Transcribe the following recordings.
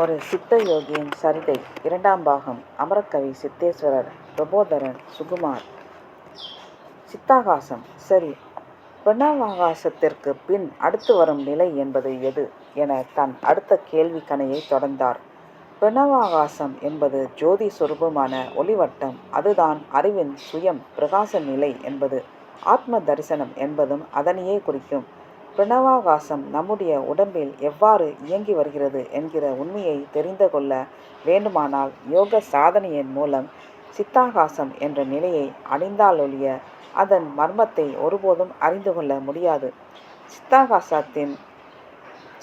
ஒரு சித்த யோகியின் சரிதை இரண்டாம் பாகம் அமரக்கவி சித்தேஸ்வரர் பிரபோதரன் சுகுமார். சித்தாகாசம் சரி பிரணவாகாசத்திற்கு பின் அடுத்து வரும் நிலை என்பது எது என தன் அடுத்த கேள்வி கணையை தொடர்ந்தார். பிரணவாகாசம் என்பது ஜோதி சொரூபமான ஒளிவட்டம் அதுதான் அறிவின் சுயம் பிரகாச நிலை என்பது ஆத்ம தரிசனம் என்பதும் அதனையே குறிக்கும். பிரணவாகாசம் நம்முடைய உடம்பில் எவ்வாறு இயங்கி வருகிறது என்கிற உண்மையை தெரிந்து கொள்ள வேண்டுமானால் யோக சாதனையின் மூலம் சித்தாகாசம் என்ற நிலையை அடைந்தாலொழிய அதன் மர்மத்தை ஒருபோதும் அறிந்து கொள்ள முடியாது. சித்தாகாசத்தின்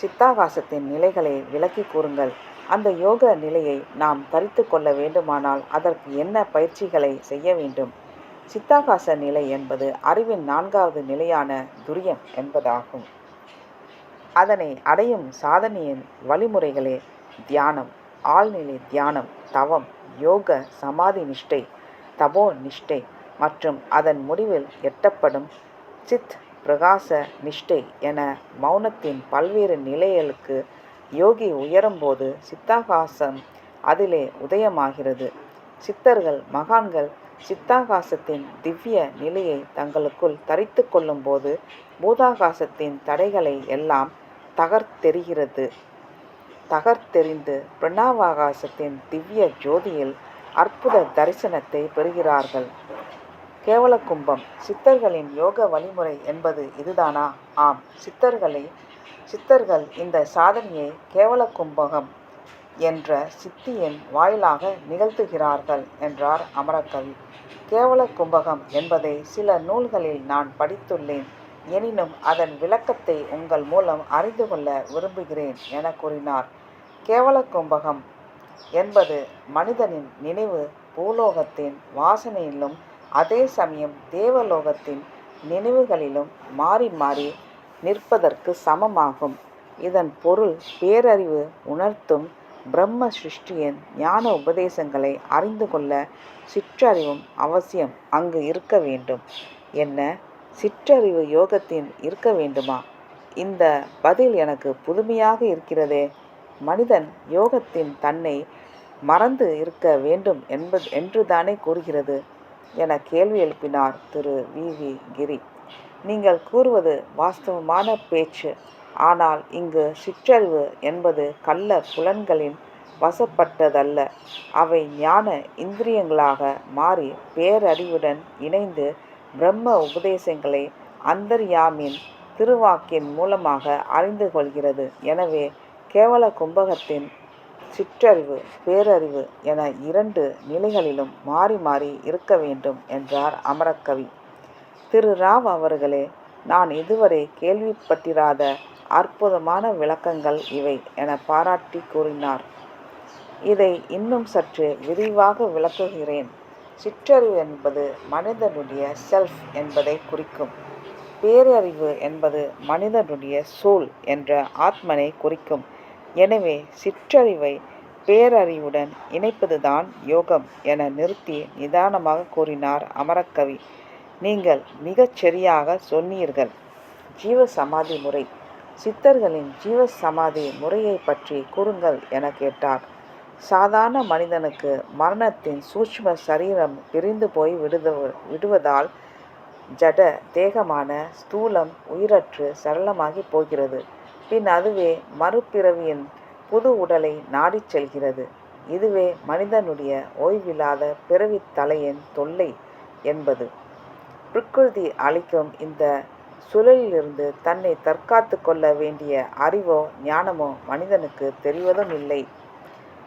சித்தாகாசத்தின் நிலைகளை விளக்கி கூறுங்கள். அந்த யோக நிலையை நாம் தரித்து கொள்ள வேண்டுமானால் அதற்கு என்ன பயிற்சிகளை செய்ய வேண்டும்? சித்தாகாச நிலை என்பது அறிவின் நான்காவது நிலையான துரியம் என்பதாகும். அதனை அடையும் சாதனையின் வழிமுறைகளே தியானம் ஆழ்நிலை தியானம் தவம் யோக சமாதி நிஷ்டை தபோ நிஷ்டை மற்றும் அதன் முடிவில் எட்டப்படும் சித் பிரகாச நிஷ்டை என மௌனத்தின் பல்வேறு நிலைகளுக்கு யோகி உயரும்போது சித்தாகாசம் அதிலே உதயமாகிறது. சித்தர்கள் மகான்கள் சித்தாகாசத்தின் திவ்ய நிலையை தங்களுக்குள் தரித்து கொள்ளும்போது பூதாகாசத்தின் தடைகளை எல்லாம் தகர்த்தெறிகிறது தகர்த்தெறிந்து பிரணாவாகாசத்தின் திவ்ய ஜோதியில் அற்புத தரிசனத்தை பெறுகிறார்கள். கேவல கும்பம் சித்தர்களின் யோக வழிமுறை என்பது இதுதானா? ஆம் சித்தர்களை சித்தர்கள் இந்த சாதனையை கேவல கும்பகம் என்ற சித்தியின் வாயிலாக நிகழ்த்துகிறார்கள் என்றார் அமரக்கவி கேவல கும்பகம் என்பதை சில நூல்களில் நான் படித்துள்ளேன். எனினும் அதன் விளக்கத்தை உங்கள் மூலம் அறிந்து கொள்ள விரும்புகிறேன் என கூறினார். கேவல கும்பகம் என்பது மனிதனின் நினைவு பூலோகத்தின் வாசனையிலும் அதே சமயம் தேவலோகத்தின் நினைவுகளிலும் மாறி மாறி நிற்பதற்கு சமமாகும். இதன் பொருள் பேரறிவு உணர்த்தும் பிரம்ம சிருஷ்டியின் ஞான உபதேசங்களை அறிந்து கொள்ள சிற்றறிவும் அவசியம் அங்கு இருக்க வேண்டும். என்ன? சிற்றறிவு யோகத்தின் இருக்க வேண்டுமா? இந்த பதில் எனக்கு புதுமையாக இருக்கிறதே. மனிதன் யோகத்தின் தன்னை மறந்து இருக்க வேண்டும் என்பது என்றுதானே கூறுகிறது என கேள்வி எழுப்பினார் திரு வி. வி. கிரி. நீங்கள் கூறுவது வாஸ்தவமான பேச்சு. ஆனால் இங்கு சிற்றறிவு என்பது கள்ள புலன்களின் வசப்பட்டதல்ல. அவை ஞான இந்திரியங்களாக மாறி பேரறிவுடன் இணைந்து பிரம்ம உபதேசங்களை அந்தர்யாமின் திருவாக்கின் மூலமாக அறிந்து கொள்கிறது. எனவே கேவல கும்பகத்தின் சிற்றறிவு பேரறிவு என இரண்டு நிலைகளிலும் மாறி மாறி இருக்க வேண்டும் என்றார் அமரக்கவி. திரு. ராவ் அவர்களே நான் இதுவரை கேள்விப்பட்டிராத அற்புதமான விளக்கங்கள் இவை என பாராட்டி கூறினார். இதை இன்னும் சற்று விரிவாக விளக்குகிறேன். சிற்றறிவு என்பது மனிதனுடைய செல்ஃப் என்பதை குறிக்கும். பேரறிவு என்பது மனிதனுடைய சோல் என்ற ஆத்மனை குறிக்கும். எனவே சிற்றறிவை பேரறிவுடன் இணைப்பதுதான் யோகம் என நிறுத்தி நிதானமாக கூறினார் அமரக்கவி. நீங்கள் மிகச் சரியாக சொன்னீர்கள். ஜீவ சமாதி முறை. சித்தர்களின் ஜீவ சமாதி முறையை பற்றி கூறுங்கள் என கேட்டார். சாதாரண மனிதனுக்கு மரணத்தின் சூட்ச்ம சரீரம் பிரிந்து போய் விடுத விடுவதால் ஜட தேகமான ஸ்தூலம் உயிரற்று சரளமாகி போகிறது. பின் அதுவே மறுபிறவியின் புது உடலை நாடிச் செல்கிறது. இதுவே மனிதனுடைய ஓய்வில்லாத பிறவித் தலையின் தொல்லை என்பது. பிரகிருதி அளிக்கும் இந்த சுழலிலிருந்து தன்னை தற்காத்து கொள்ள வேண்டிய அறிவோ ஞானமோ மனிதனுக்கு தெரிவதும் இல்லை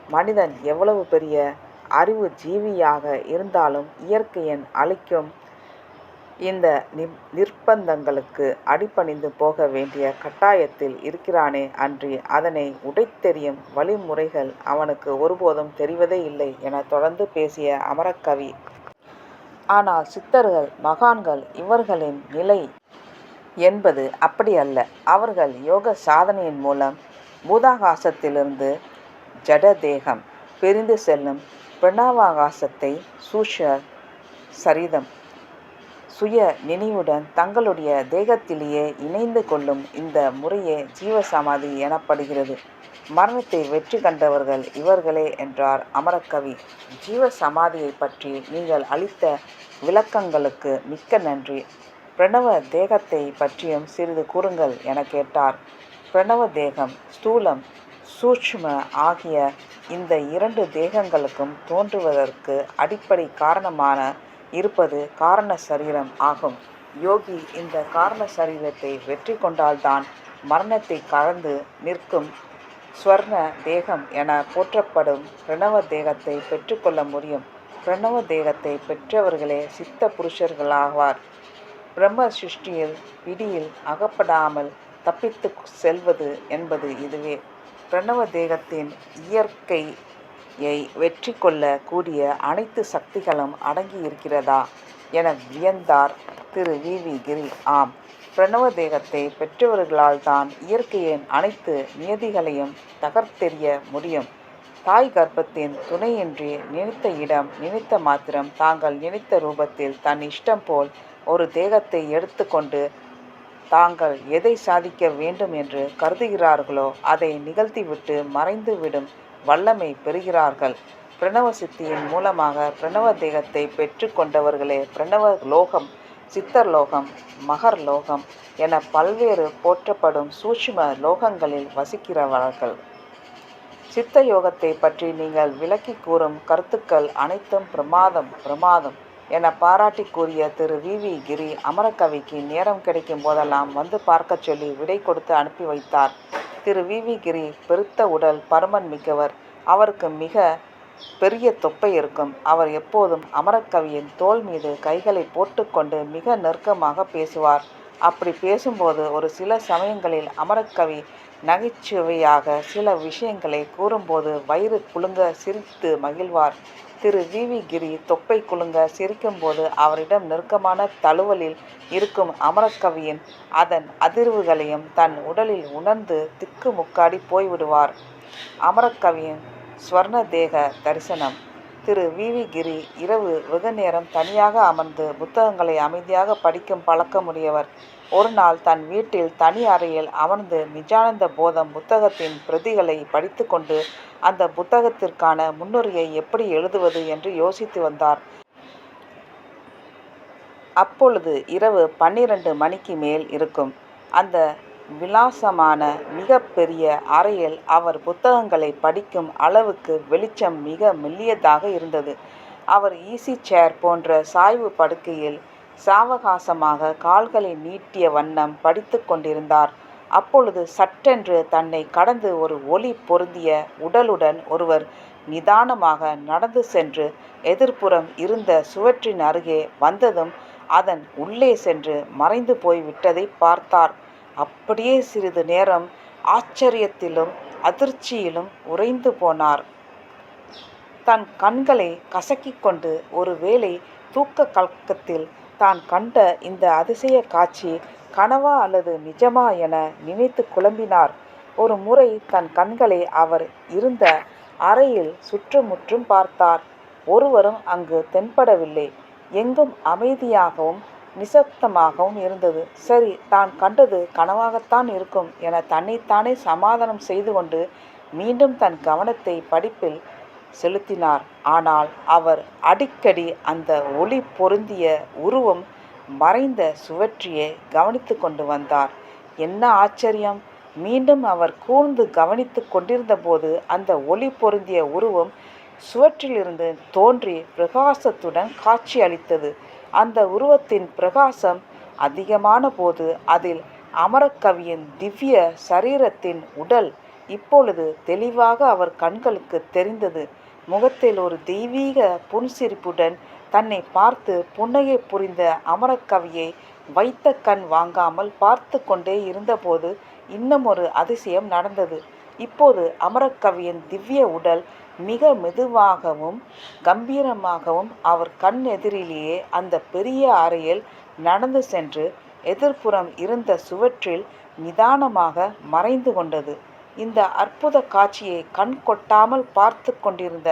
மனிதன் எவ்வளவு பெரிய அறிவு ஜீவியாக இருந்தாலும் இயற்கையின் அளிக்கும் இந்த நிர்பந்தங்களுக்கு அடிபணிந்து போக வேண்டிய கட்டாயத்தில் இருக்கிறானே அன்றி அதனை உடைத்தெறியும் வழிமுறைகள் அவனுக்கு ஒருபோதும் தெரிவதே இல்லை என தொடர்ந்து பேசிய அமரக்கவி. ஆனால் சித்தர்கள் மகான்கள் இவர்களின் நிலை என்பது அப்படி அல்ல. அவர்கள் யோக சாதனையின் மூலம் பூதாகாசத்திலிருந்து ஜட தேகம் பிரிந்து செல்லும் பிரணவாகாசத்தை சூஷ சரிதம் சுய நினைவுடன் தங்களுடைய தேகத்திலேயே இணைந்து கொள்ளும் இந்த முறையே ஜீவசமாதி எனப்படுகிறது. மரணத்தை வெற்றி கண்டவர்கள் இவர்களே என்றார் அமரக்கவி ஜீவசமாதியை பற்றி நீங்கள் அளித்த விளக்கங்களுக்கு மிக்க நன்றி. பிரணவ தேகத்தை பற்றியும் சிறிது கூறுங்கள் என கேட்டார். பிரணவ தேகம் ஸ்தூலம் சூட்சும ஆகிய இந்த இரண்டு தேகங்களுக்கும் தோன்றுவதற்கு அடிப்படை காரணமான இருப்பது காரண சரீரம் ஆகும். யோகி இந்த காரண சரீரத்தை வெற்றி கொண்டால்தான் மரணத்தை கலந்து நிற்கும் ஸ்வர்ண தேகம் என போற்றப்படும் பிரணவ தேகத்தை பெற்றுக்கொள்ள முடியும். பிரணவ தேகத்தை பெற்றவர்களே சித்த புருஷர்களாவார். பிரம்ம சிருஷ்டியில் பிடியில் அகப்படாமல் தப்பித்து செல்வது என்பது இதுவே. பிரணவ தேகத்தின் இயற்கையை வெற்றி கொள்ள கூடிய அனைத்து சக்திகளும் அடங்கி இருக்கிறதா என வியந்தார் திரு வி. வி. கிரி. ஆம் பிரணவ தேகத்தை பெற்றவர்களால் தான் இயற்கையின் அனைத்து நியதிகளையும் தகர்த்தெறிய முடியும். தாய் கர்ப்பத்தின் துணையின்றி நினைத்த இடம் நினைத்த மாத்திரம் தாங்கள் நினைத்த ரூபத்தில் தன் இஷ்டம் போல் ஒரு தேகத்தை எடுத்துக்கொண்டு தாங்கள் எதை சாதிக்க வேண்டும் என்று கருதுகிறார்களோ அதை நிகழ்த்திவிட்டு மறைந்துவிடும் வல்லமை பெறுகிறார்கள். பிரணவ சித்தியின் மூலமாக பிரணவ தேகத்தை பெற்றுக்கொண்டவர்களே பிரணவ லோகம் சித்தர் லோகம் மகர் லோகம் என பல்வேறு போற்றப்படும் சூட்சும லோகங்களில் வசிக்கிறவர்கள். சித்த யோகத்தை பற்றி நீங்கள் விளக்கி கூறும் கருத்துக்கள் அனைத்தும் பிரமாதம் பிரமாதம். என பாராட்டி கூறிய திரு வி. வி. கிரி அமரக்கவிக்கு நேரம் கிடைக்கும் போதெல்லாம் வந்து பார்க்கச் சொல்லி விடை கொடுத்து அனுப்பி வைத்தார். திரு வி. வி. கிரி பெருத்த உடல் பருமன் மிக்கவர். அவருக்கு மிக பெரிய தொப்பை இருக்கும். அவர் எப்போதும் அமரக்கவியின் தோள் மீது கைகளை போட்டுக்கொண்டு மிக நெருக்கமாக பேசுவார். அப்படி பேசும்போது ஒரு சில சமயங்களில் அமரக்கவி நகைச்சுவையாக சில விஷயங்களை கூறும்போது வயிறு குலுங்க சிரித்து மகிழ்வார். திரு. வி. வி. கிரி தொப்பை குலுங்க சிரிக்கும்போது அவரிடம் நெருக்கமான தழுவலில் இருக்கும் அமரக்கவியின் அதன் அதிர்வுகளையும் தன் உடலில் உணர்ந்து திக்கு முக்காடி போய்விடுவார். அமரக்கவியின் ஸ்வர்ண தேக தரிசனம். திரு வி. வி. கிரி இரவு வெகு நேரம் தனியாக அமர்ந்து புத்தகங்களை அமைதியாக படிக்கும் பழக்கமுடையவர். ஒரு நாள் தன் வீட்டில் தனி அறையில் அமர்ந்து நிஜானந்த போதம் புத்தகத்தின் பிரதிகளை படித்து கொண்டு அந்த புத்தகத்திற்கான முன்னுரையை எப்படி எழுதுவது என்று யோசித்து வந்தார். அப்பொழுது இரவு பன்னிரண்டு மணிக்கு மேல் இருக்கும். அந்த விலாசமான மிக பெரிய அறையில் அவர் புத்தகங்களை படிக்கும் அளவுக்கு வெளிச்சம் மிக மெல்லியதாக இருந்தது. அவர் ஈசி சேர் போன்ற சாய்வு படுக்கையில் சாவகாசமாக கால்களை நீட்டிய வண்ணம் படித்து கொண்டிருந்தார். அப்பொழுது சட்டென்று தன்னை கடந்து ஒரு ஒளி பொருந்திய உடலுடன் ஒருவர் நிதானமாக நடந்து சென்று எதிர்ப்புறம் இருந்த சுவற்றின் அருகே வந்ததும் அதன் உள்ளே சென்று மறைந்து போய் விட்டதை பார்த்தார். அப்படியே சிறிது நேரம் ஆச்சரியத்திலும் அதிர்ச்சியிலும் உறைந்து போனார். தன் கண்களை கசக்கிக் கொண்டு ஒருவேளை தூக்க கலக்கத்தில் தான் கண்ட இந்த அதிசய காட்சி கனவா அல்லது நிஜமா என நினைத்து குழம்பினார். ஒரு முறை தன் கண்களை அவர் இருந்த அறையில் சுற்றுமுற்றும் பார்த்தார். ஒருவரும் அங்கு தென்படவில்லை. எங்கும் அமைதியாகவும் நிசப்தமாகவும் இருந்தது. சரி தான் கண்டது கனவாகத்தான் இருக்கும் என தன்னைத்தானே சமாதானம் செய்து கொண்டு மீண்டும் தன் கவனத்தை படிப்பில் செலுத்தினார். ஆனால் அவர் அடிக்கடி அந்த ஒளி பொருந்திய உருவம் மறைந்த சுவற்றியை கவனித்து கொண்டு வந்தார். என்ன ஆச்சரியம்! மீண்டும் அவர் கூர்ந்து கவனித்து கொண்டிருந்தபோது அந்த ஒளி பொருந்திய உருவம் சுவற்றிலிருந்து தோன்றி பிரகாசத்துடன் காட்சி அளித்தது. அந்த உருவத்தின் பிரகாசம் அதிகமான போது அதில் அமரக்கவியின் திவ்ய சரீரத்தின் உடல் இப்பொழுது தெளிவாக அவர் கண்களுக்கு தெரிந்தது. முகத்தில் ஒரு தெய்வீக புன்சிரிப்புடன் தன்னை பார்த்து புன்னகை புரிந்த அமரக்கவியை வைத்த கண் வாங்காமல் பார்த்து கொண்டே இருந்தபோது இன்னும் ஒரு அதிசயம் நடந்தது. இப்போது அமரக்கவியின் திவ்ய உடல் மிக மெதுவாகவும் கம்பீரமாகவும் அவர் கண் எதிரிலேயே அந்த பெரிய அறையில் நடந்து சென்று எதிர்ப்புறம் இருந்த சுவற்றில் நிதானமாக மறைந்து கொண்டது. இந்த அற்புத காட்சியை கண் கொட்டாமல் பார்த்து கொண்டிருந்த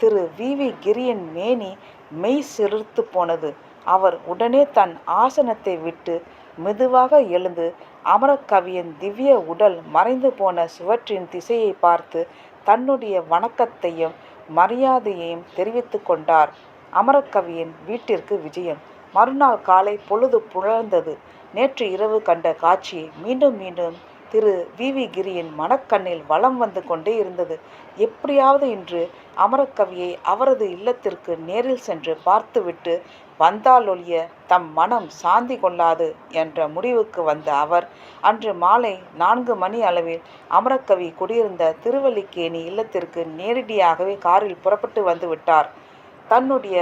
திரு வி. வி. கிரியின் மேனி மெய் சிறுத்து போனது. அவர் உடனே தன் ஆசனத்தை விட்டு மெதுவாக எழுந்து அமரக்கவியின் திவ்ய உடல் மறைந்து போன சுவற்றின் திசையை பார்த்து தன்னுடைய வணக்கத்தையும் மரியாதையையும் தெரிவித்து கொண்டார். அமரக்கவியின் வீட்டிற்கு விஜயம். மறுநாள் காலை பொழுது புலர்ந்தது நேற்று இரவு கண்ட காட்சியை மீண்டும் மீண்டும் திரு வி. வி. கிரியின் மனக்கண்ணில் வலம் வந்து கொண்டே இருந்தது. எப்படியாவது இன்று அமரக்கவியை அவரது இல்லத்திற்கு நேரில் சென்று பார்த்துவிட்டு வந்தாலொழிய தம் மனம் சாந்தி கொள்ளாது என்ற முடிவுக்கு வந்த அவர் அன்று மாலை நான்கு மணி அளவில் அமரக்கவி குடியிருந்த திருவல்லிக்கேணி இல்லத்திற்கு நேரடியாகவே காரில் புறப்பட்டு வந்து விட்டார். தன்னுடைய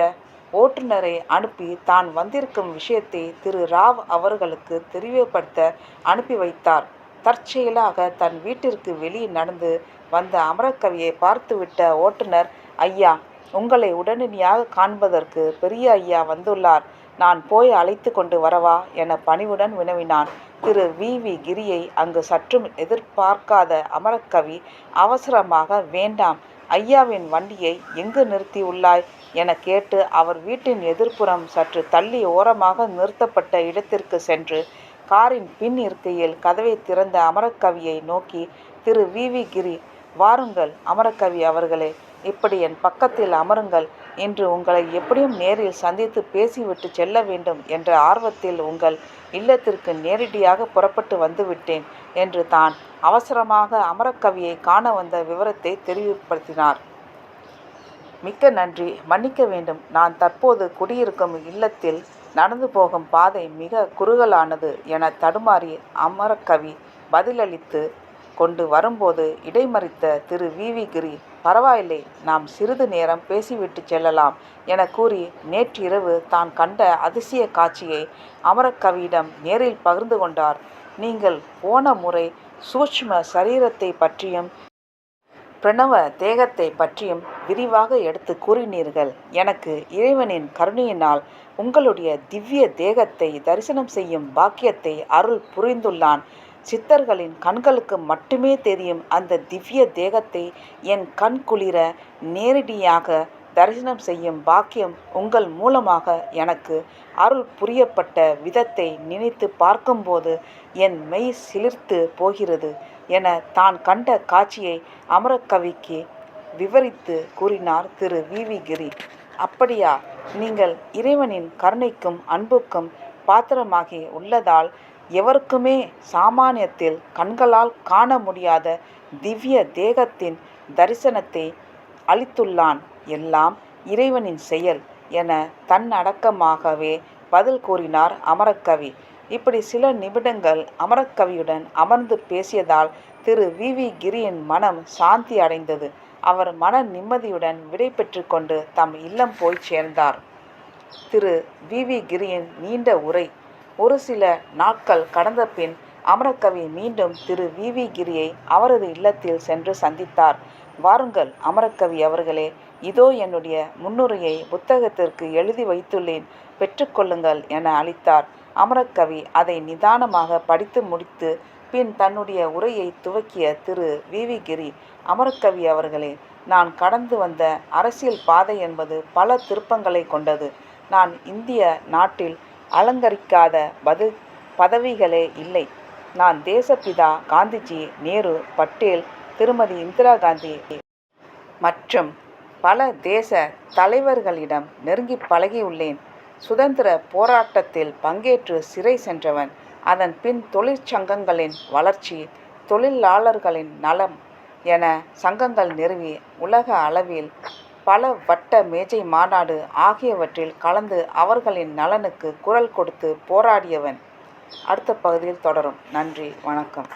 ஓட்டுநரை அனுப்பி தான் வந்திருக்கும் விஷயத்தை திரு ராவ் அவர்களுக்கு தெரியப்படுத்த அனுப்பி வைத்தார். தற்செயலாக தன் வீட்டிற்கு வெளியே நடந்து வந்த அமரக்கவியை பார்த்துவிட்ட ஓட்டுநர் ஐயா உங்களை உடனடியாக காண்பதற்கு பெரிய ஐயா வந்துள்ளார். நான் போய் அழைத்து கொண்டு வரவா? என பணிவுடன் வினவினான். திரு. வி. வி. கிரியை அங்கு சற்றும் எதிர்பார்க்காத அமரக்கவி அவசரமாக வேண்டாம். ஐயாவின் வண்டியை எங்கு நிறுத்தியுள்ளாய்? என கேட்டு அவர் வீட்டின் எதிர்ப்புறம் சற்று தள்ளி ஓரமாக நிறுத்தப்பட்ட இடத்திற்கு சென்று காரின் பின் இருக்கையில் கதவை திறந்த அமரக்கவியை நோக்கி திரு. வி. வி. கிரி வாருங்கள் அமரக்கவி அவர்களே. இப்படி என் பக்கத்தில் அமருங்கள். இன்று உங்களை எப்படியும் நேரில் சந்தித்து பேசிவிட்டு செல்ல வேண்டும் என்ற ஆர்வத்தில் உங்கள் இல்லத்திற்கு நேரடியாக புறப்பட்டு வந்துவிட்டேன் என்று தான் அவசரமாக அமரக்கவியை காண வந்த விவரத்தை தெரிவுபடுத்தினார் மிக்க நன்றி. மன்னிக்க வேண்டும். நான் தற்போது குடியிருக்கும் இல்லத்தில் நடந்து போகும் பாதை மிக குறுகலானது என தடுமாறி அமரக்கவி பதிலளித்து கொண்டு வரும்போது இடைமறித்த திரு வி. வி. கிரி பரவாயில்லை நாம் சிறிது நேரம் பேசிவிட்டு செல்லலாம் என கூறி நேற்றிரவு தான் கண்ட அதிசய காட்சியை அமரக்கவியிடம் நேரில் பகிர்ந்து கொண்டார். நீங்கள் போன முறை சூட்ச்ம சரீரத்தை பற்றியும் பிரணவ தேகத்தை பற்றியும் விரிவாக எடுத்து கூறினீர்கள். எனக்கு இறைவனின் கருணையினால் உங்களுடைய திவ்ய தேகத்தை தரிசனம் செய்யும் பாக்கியத்தை அருள் புரிந்துள்ளான். சித்தர்களின் கண்களுக்கு மட்டுமே தெரியும் அந்த திவ்ய தேகத்தை என் கண் குளிர நேரடியாக தரிசனம் செய்யும் பாக்கியம் உங்கள் மூலமாக எனக்கு அருள் புரியப்பட்ட விதத்தை நினைத்து பார்க்கும்போது என் மெய் சிலிர்த்து போகிறது. என தான் கண்ட காட்சியை அமரக்கவிக்கு விவரித்து கூறினார் திரு வி வி கிரி. அப்படியா நீங்கள் இறைவனின் கருணைக்கும் அன்புக்கும் பாத்திரமாகி உள்ளதால் எவருக்குமே சாமானியத்தில் கண்களால் காண முடியாத திவ்ய தேகத்தின் தரிசனத்தை அளித்துள்ளான். எல்லாம் இறைவனின் செயல் என தன்னடக்கமாகவே பதில் கூறினார் அமரக்கவி இப்படி சில நிமிடங்கள் அமரக்கவியுடன் அமர்ந்து பேசியதால் திரு வி. வி. கிரியின் மனம் சாந்தி அடைந்தது. அவர் மன நிம்மதியுடன் விடை பெற்று கொண்டு தம் இல்லம் போய் சேர்ந்தார். திரு வி. வி. கிரியின் நீண்ட உரை. ஒரு சில நாட்கள் கடந்த பின் அமரக்கவி மீண்டும் திரு வி. வி. கிரியை அவரது இல்லத்தில் சென்று சந்தித்தார். வாருங்கள் அமரக்கவி அவர்களே இதோ என்னுடைய முன்னுரையை புத்தகத்திற்கு எழுதி வைத்துள்ளேன். பெற்றுக்கொள்ளுங்கள் என அளித்தார். அமரக்கவி அதை நிதானமாக படித்து முடித்து பின் தன்னுடைய உரையை துவக்கிய திரு. வி. வி. கிரி அமரக்கவி அவர்களே நான் கடந்து வந்த அரசியல் பாதை என்பது பல திருப்பங்களை கொண்டது. நான் இந்திய நாட்டில் அலங்கரிக்காத பத பதவிகளே இல்லை. நான் தேசப்பிதா காந்திஜி நேரு பட்டேல் திருமதி இந்திரா காந்தி மற்றும் பல தேச தலைவர்களிடம் நெருங்கி பழகியுள்ளேன். சுதந்திர போராட்டத்தில் பங்கேற்று சிறை சென்றவன் அதன் பின் தொழிற்சங்கங்களின் வளர்ச்சி தொழிலாளர்களின் நலம் என சங்கங்கள் நிறுவி உலக அளவில் பல வட்ட மேஜை மாநாடு ஆகியவற்றில் கலந்து அவர்களின் நலனுக்கு குரல் கொடுத்து போராடியவன். அடுத்த பகுதியில் தொடரும். நன்றி வணக்கம்.